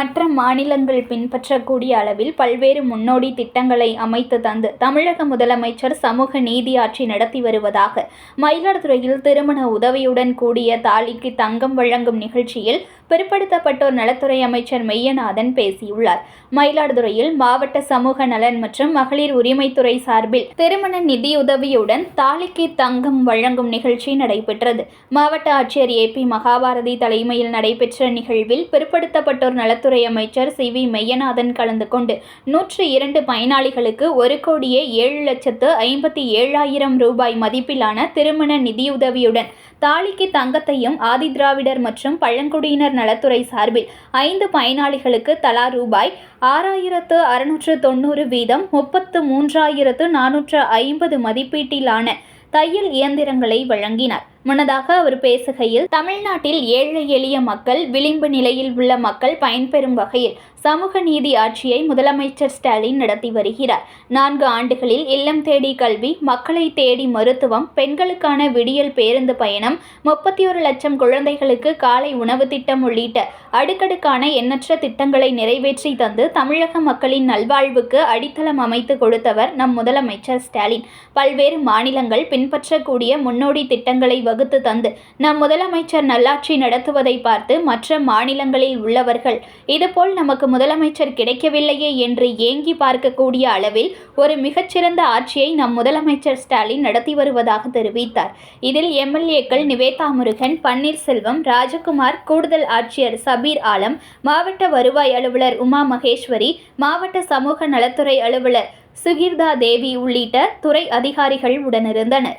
மற்ற மாநிலங்கள் பின்பற்றக்கூடிய அளவில் பல்வேறு முன்னோடி திட்டங்களை அமைத்து தந்து தமிழக முதலமைச்சர் சமூக நீதி ஆட்சி நடத்தி வருவதாக மயிலாடுதுறையில் திருமண உதவியுடன் கூடிய தாலிக்கு தங்கம் வழங்கும் நிகழ்ச்சியில் பிற்படுத்தப்பட்டோர் நலத்துறை அமைச்சர் மெய்யநாதன் பேசியுள்ளார். மயிலாடுதுறையில் மாவட்ட சமூக நலன் மற்றும் மகளிர் உரிமைத்துறை சார்பில் திருமண நிதியுதவியுடன் தாலிக்கு தங்கம் வழங்கும் நிகழ்ச்சி நடைபெற்றது. மாவட்ட ஆட்சியர் ஏ பி மகாபாரதி தலைமையில் நடைபெற்ற நிகழ்வில் பிற்படுத்தப்பட்டோர் நலத்துறை அமைச்சர் சி. வி. மெய்யநாதன் கலந்து கொண்டு நூற்று இரண்டு பயனாளிகளுக்கு ஒரு கோடியே ஏழு லட்சத்து ஐம்பத்தி ஏழாயிரம் ரூபாய் மதிப்பிலான திருமண நிதியுதவியுடன் தாலிக்கு தங்கத்தையும் ஆதிதிராவிடர் மற்றும் பழங்குடியினர் நலத்துறை சார்பில் ஐந்து பயனாளிகளுக்கு தலா ரூபாய் ஆறாயிரத்து அறுநூற்று தொண்ணூறு வீதம் முப்பத்து மூன்றாயிரத்து நானூற்று ஐம்பது மதிப்பீட்டிலான தையல் இயந்திரங்களை வழங்கினார். முன்னதாக அவர் பேசுகையில் தமிழ்நாட்டில் ஏழை எளிய மக்கள் விளிம்பு நிலையில் உள்ள மக்கள் பயன்பெறும் வகையில் சமூக நீதி ஆட்சியை முதலமைச்சர் ஸ்டாலின் நடத்தி வருகிறார். நான்கு ஆண்டுகளில் இல்லம் தேடி கல்வி மக்களை தேடி மருத்துவம் பெண்களுக்கான விடியல் பேருந்து பயணம் முப்பத்தி ஒரு லட்சம் குழந்தைகளுக்கு காலை உணவு திட்டம் உள்ளிட்ட அடுக்கடுக்கான எண்ணற்ற திட்டங்களை நிறைவேற்றி தந்து தமிழக மக்களின் நல்வாழ்வுக்கு அடித்தளம் அமைத்து கொடுத்தவர் நம் முதலமைச்சர் ஸ்டாலின். பல்வேறு மாநிலங்கள் பின்பற்றக்கூடிய முன்னோடி திட்டங்களை வகுத்து தந்து நம் முதலமைச்சர் நல்லாட்சி நடத்துவதை பார்த்து மற்ற மாநிலங்களில் உள்ளவர்கள் இதுபோல் நமக்கு முதலமைச்சர் கிடைக்கவில்லையே என்று ஏங்கி பார்க்கக்கூடிய அளவில் ஒரு மிகச்சிறந்த ஆட்சியை நம் முதலமைச்சர் ஸ்டாலின் நடத்தி வருவதாக தெரிவித்தார். இதில் எம்எல்ஏக்கள் நிவேதா முருகன் பன்னீர்செல்வம் ராஜகுமார் கூடுதல் ஆட்சியர் சபீர் ஆலம் மாவட்ட வருவாய் அலுவலர் உமா மகேஸ்வரி மாவட்ட சமூக நலத்துறை அலுவலர் சுகிர்தா தேவி உள்ளிட்ட துறை அதிகாரிகள் உடனிருந்தனர்.